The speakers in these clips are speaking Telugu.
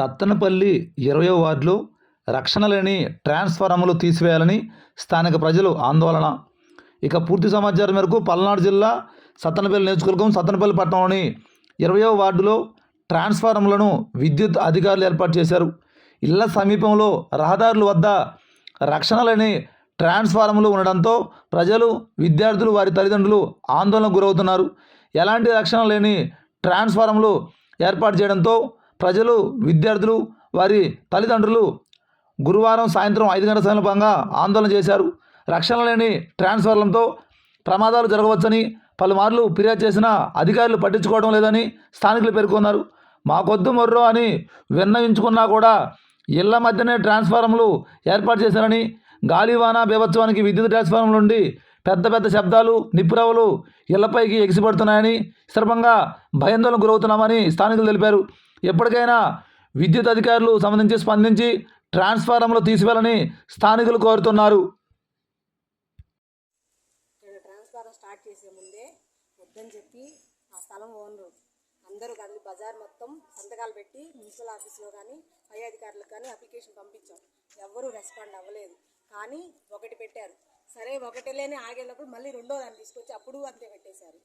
సత్తనపల్లి ఇరవయో వార్డులో రక్షణ లేని ట్రాన్స్ఫారంలు తీసివేయాలని స్థానిక ప్రజలు ఆందోళన. ఇక పూర్తి సమాచారం మేరకు పల్నాడు జిల్లా సత్తనపల్లి నియోజకవర్గం సత్తనపల్లి పట్టణంలోని ఇరవయో వార్డులో ట్రాన్స్ఫారంలను విద్యుత్ అధికారులు ఏర్పాటు చేశారు. ఇళ్ళ సమీపంలో రహదారుల వద్ద రక్షణ లేని ట్రాన్స్ఫారంలు ఉండడంతో ప్రజలు విద్యార్థులు వారి తల్లిదండ్రులు ఆందోళనకు గురవుతున్నారు. ఎలాంటి రక్షణ లేని ట్రాన్స్ఫారంలు ఏర్పాటు చేయడంతో ప్రజలు విద్యార్థులు వారి తల్లిదండ్రులు గురువారం సాయంత్రం ఐదు గంటల సమీపంగా ఆందోళన చేశారు. రక్షణ లేని ట్రాన్స్ఫర్లతో ప్రమాదాలు జరగవచ్చని పలుమార్లు ఫిర్యాదు చేసినా అధికారులు పట్టించుకోవడం లేదని స్థానికులు పేర్కొన్నారు. మాకొద్దు మొర్రో అని విన్నవించుకున్నా కూడా ఇళ్ళ మధ్యనే ట్రాన్స్ఫార్మర్లు ఏర్పాటు చేశారని గాలివాన బీభత్సవానికి విద్యుత్ ట్రాన్స్ఫార్మర్ నుండి పెద్ద పెద్ద శబ్దాలు నిప్పురవ్వలు ఇళ్ళపైకి ఎగిసిపడుతున్నాయని సందర్భంగా భయాందోళనకు గురవుతున్నామని స్థానికులు తెలిపారు. ఎప్పటికైనా విద్యుత్ అధికారులు సంబంధించి స్పందించి ట్రాన్స్ఫారంలో తీసివేయాలని స్థానికులు కోరుతున్నారు. ట్రాన్స్ఫారం స్టార్ట్ చేసే ముందే వద్దని చెప్పి ఆ స్థలం ఓనరు అందరూ కదిలి బజార్ మొత్తం సంతకాలు పెట్టి మున్సిపల్ ఆఫీస్లో కానీ పై అధికారులకు కానీ అప్లికేషన్ పంపించాం. ఎవ్వరూ రెస్పాండ్ అవ్వలేదు. కానీ ఒకటి పెట్టారు. సరే ఒకటి లేని ఆగేటప్పుడు మళ్ళీ రెండో దాన్ని తీసుకొచ్చి అప్పుడు అంతే పెట్టేశారు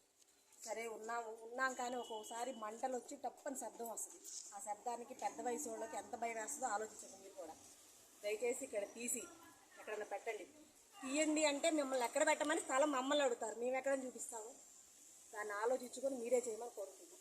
సరే ఉన్నాము. ఉన్నాం కానీ ఒక్కొక్కసారి మంటలు వచ్చి తప్పని శబ్దం వస్తుంది. ఆ శబ్దానికి పెద్ద వయసు వాళ్ళకి ఎంత భయం వేస్తుందో ఆలోచించండి మీరు కూడా. దయచేసి ఇక్కడ తీసి ఎక్కడైనా పెట్టండి. తీయండి అంటే మిమ్మల్ని ఎక్కడ పెట్టమని స్థలం మమ్మల్ని అడుగుతారు. మేము ఎక్కడ చూపిస్తాము? దాన్ని ఆలోచించుకొని మీరే చేయమని కోరుకుంటున్నాం.